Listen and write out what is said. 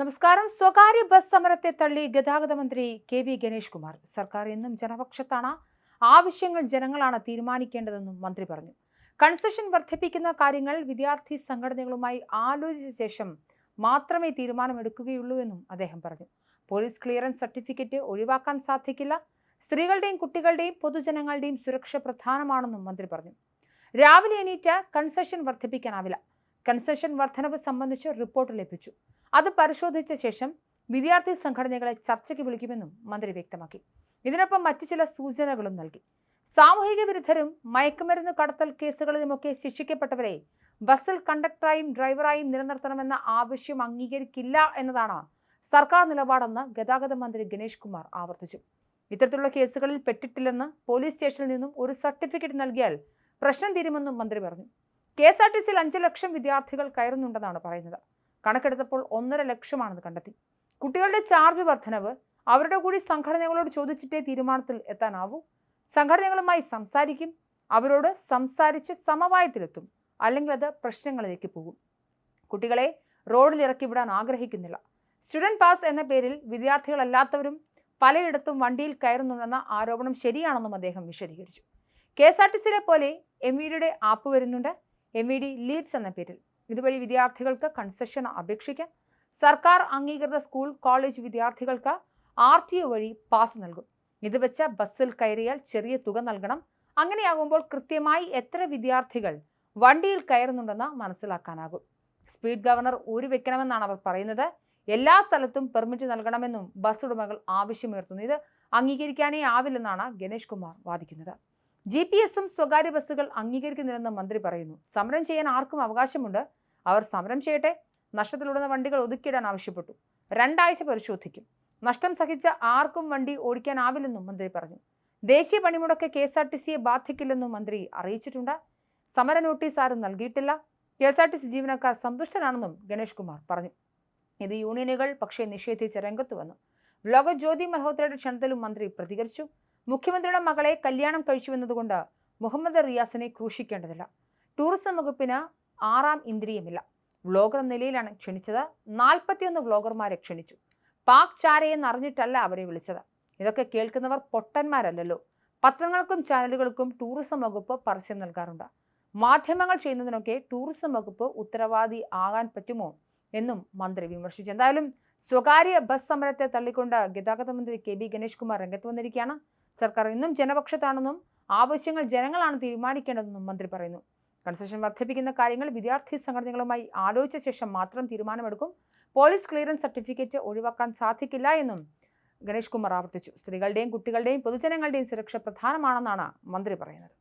നമസ്കാരം. സ്വകാര്യ ബസ് സമരത്തെ തള്ളി ഗതാഗത മന്ത്രി കെ വി ഗണേഷ് കുമാർ. സർക്കാർ എന്നും ജനപക്ഷത്താണ്. ആവശ്യങ്ങൾ ജനങ്ങളാണ് തീരുമാനിക്കേണ്ടതെന്നും മന്ത്രി പറഞ്ഞു. കൺസെഷൻ വർദ്ധിപ്പിക്കുന്ന കാര്യങ്ങൾ വിദ്യാർത്ഥി സംഘടനകളുമായി ആലോചിച്ച ശേഷം മാത്രമേ തീരുമാനമെടുക്കുകയുള്ളൂ എന്നും അദ്ദേഹം പറഞ്ഞു. പോലീസ് ക്ലിയറൻസ് സർട്ടിഫിക്കറ്റ് ഒഴിവാക്കാൻ സാധിക്കില്ല. സ്ത്രീകളുടെയും കുട്ടികളുടെയും പൊതുജനങ്ങളുടെയും സുരക്ഷ പ്രധാനമാണെന്നും മന്ത്രി പറഞ്ഞു. രാവിലെ എണീറ്റ് കൺസെഷൻ വർദ്ധിപ്പിക്കാനാവില്ല. കൺസെഷൻ വർധനവ് സംബന്ധിച്ച് റിപ്പോർട്ട് ലഭിച്ചു. അത് പരിശോധിച്ച ശേഷം വിദ്യാർത്ഥി സംഘടനകളെ ചർച്ചയ്ക്ക് വിളിക്കുമെന്നും മന്ത്രി വ്യക്തമാക്കി. ഇതിനൊപ്പം മറ്റു ചില സൂചനകളും നൽകി. സാമൂഹിക വിരുദ്ധരും മയക്കുമരുന്ന് കടത്തൽ കേസുകളിലുമൊക്കെ ശിക്ഷിക്കപ്പെട്ടവരെ ബസ്സിൽ കണ്ടക്ടറായും ഡ്രൈവറായും നിലനിർത്തണമെന്ന ആവശ്യം അംഗീകരിക്കില്ല എന്നതാണ് സർക്കാർ നിലപാടെന്ന് ഗതാഗത മന്ത്രി ഗണേഷ് കുമാർ ആവർത്തിച്ചു. ഇത്തരത്തിലുള്ള കേസുകളിൽ പെട്ടിട്ടില്ലെന്ന് പോലീസ് സ്റ്റേഷനിൽ നിന്നും ഒരു സർട്ടിഫിക്കറ്റ് നൽകിയാൽ പ്രശ്നം തീരുമെന്നും മന്ത്രി പറഞ്ഞു. കെ എസ് ആർ ടി സിയിൽ അഞ്ച് ലക്ഷം വിദ്യാർത്ഥികൾ കയറുന്നുണ്ടെന്നാണ് പറയുന്നത്. കണക്കെടുത്തപ്പോൾ ഒന്നര ലക്ഷമാണെന്ന് കണ്ടെത്തി. കുട്ടികളുടെ ചാർജ് വർധനവ് അവരുടെ കൂടി സംഘടനകളോട് ചോദിച്ചിട്ടേ തീരുമാനത്തിൽ എത്താനാവൂ. സംഘടനകളുമായി സംസാരിക്കും അവരോട് സംസാരിച്ച് സമവായത്തിലെത്തും അല്ലെങ്കിൽ അത് പ്രശ്നങ്ങളിലേക്ക് പോകും. കുട്ടികളെ റോഡിൽ ഇറക്കി വിടാൻ ആഗ്രഹിക്കുന്നില്ല. സ്റ്റുഡന്റ് പാസ് എന്ന പേരിൽ വിദ്യാർത്ഥികളല്ലാത്തവരും പലയിടത്തും വണ്ടിയിൽ കയറുന്നുണ്ടെന്ന ആരോപണം ശരിയാണെന്നും അദ്ദേഹം വിശദീകരിച്ചു. കെ എസ് ആർ ടി സിയിലെ പോലെ എം വി ഡിയുടെ ആപ്പ് വരുന്നുണ്ട്. എം വി ഡി ലീഡ്സ് എന്ന പേരിൽ. ഇതുവഴി വിദ്യാർത്ഥികൾക്ക് കൺസെഷൻ അപേക്ഷിക്കാം. സർക്കാർ അംഗീകൃത സ്കൂൾ കോളേജ് വിദ്യാർത്ഥികൾക്ക് ആർ ടി ഒ വഴി പാസ് നൽകും. ഇത് വെച്ച് ബസ്സിൽ കയറിയാൽ ചെറിയ തുക നൽകണം. അങ്ങനെയാകുമ്പോൾ കൃത്യമായി എത്ര വിദ്യാർത്ഥികൾ വണ്ടിയിൽ കയറുന്നുണ്ടെന്ന് മനസ്സിലാക്കാനാകും. സ്പീഡ് ഗവർണർ ഊരിവെക്കണമെന്നാണ് അവർ പറയുന്നത്. എല്ലാ സ്ഥലത്തും പെർമിറ്റ് നൽകണമെന്നും ബസ് ഉടമകൾ ആവശ്യമുയർത്തുന്നു. ഇത് അംഗീകരിക്കാനേ ആവില്ലെന്നാണ് ഗണേഷ് കുമാർ വാദിക്കുന്നത്. ജി പി എസും സ്വകാര്യ ബസ്സുകൾ അംഗീകരിക്കുന്നില്ലെന്ന് മന്ത്രി പറയുന്നു. സമരം ചെയ്യാൻ ആർക്കും അവകാശമുണ്ട്. അവർ സമരം ചെയ്യട്ടെ. നഷ്ടത്തിലൂടുന്ന വണ്ടികൾ ഒതുക്കിയിടാൻ ആവശ്യപ്പെട്ടു. രണ്ടാഴ്ച പരിശോധിക്കും. നഷ്ടം സഹിച്ച ആർക്കും വണ്ടി ഓടിക്കാനാവില്ലെന്നും മന്ത്രി പറഞ്ഞു. ദേശീയ പണിമുടക്ക് കെ എസ് ആർ ടി സിയെ ബാധിക്കില്ലെന്നും മന്ത്രി അറിയിച്ചിട്ടുണ്ട്. സമര നോട്ടീസ് ആരും നൽകിയിട്ടില്ല. K S R T C ജീവനക്കാർ സന്തുഷ്ടരാണെന്നും ഗണേഷ് കുമാർ പറഞ്ഞു. ഇത് യൂണിയനുകൾ പക്ഷേ നിഷേധിച്ച് രംഗത്ത് വന്നു. വ്ലോഗർ ജ്യോതി മൽഹോത്രയുടെ ക്ഷണത്തിലും മന്ത്രി പ്രതികരിച്ചു. മുഖ്യമന്ത്രിയുടെ മകളെ കല്യാണം കഴിച്ചുവെന്നതുകൊണ്ട് മുഹമ്മദ് റിയാസിനെ ക്രൂശിക്കേണ്ടതില്ല. ടൂറിസം വകുപ്പിന് ആറാം ഇന്ദ്രിയമില്ല. വ്ളോഗർ നിലയിലാണ് ക്ഷണിച്ചത്. നാൽപ്പത്തിയൊന്ന് വ്ളോഗർമാരെ ക്ഷണിച്ചു. പാക് ചാരയെന്ന് അറിഞ്ഞിട്ടല്ല അവരെ വിളിച്ചത്. ഇതൊക്കെ കേൾക്കുന്നവർ പൊട്ടന്മാരല്ലല്ലോ. പത്രങ്ങൾക്കും ചാനലുകൾക്കും ടൂറിസം വകുപ്പ് പരസ്യം നൽകാറുണ്ട്. മാധ്യമങ്ങൾ ചെയ്യുന്നതിനൊക്കെ ടൂറിസം വകുപ്പ് ഉത്തരവാദി ആകാൻ പറ്റുമോ എന്നും മന്ത്രി വിമർശിച്ചു. എന്തായാലും സ്വകാര്യ ബസ് സമരത്തെ തള്ളിക്കൊണ്ട് ഗതാഗത മന്ത്രി കെ ബി ഗണേഷ് കുമാർ രംഗത്ത് വന്നിരിക്കുകയാണ്. സർക്കാർ ഇന്നും ജനപക്ഷത്താണെന്നും ആവശ്യങ്ങൾ ജനങ്ങളാണ് തീരുമാനിക്കേണ്ടതെന്നും മന്ത്രി പറയുന്നു. കൺസെഷൻ വർദ്ധിപ്പിക്കുന്ന കാര്യങ്ങൾ വിദ്യാർത്ഥി സംഘടനകളുമായി ആലോചിച്ച ശേഷം മാത്രം തീരുമാനമെടുക്കും. പോലീസ് ക്ലിയറൻസ് സർട്ടിഫിക്കറ്റ് ഒഴിവാക്കാൻ സാധിക്കില്ല എന്നും ഗണേഷ് കുമാർ ആവർത്തിച്ചു. സ്ത്രീകളുടെയും കുട്ടികളുടെയും പൊതുജനങ്ങളുടെയും സുരക്ഷ പ്രധാനമാണെന്നാണ് മന്ത്രി പറയുന്നത്.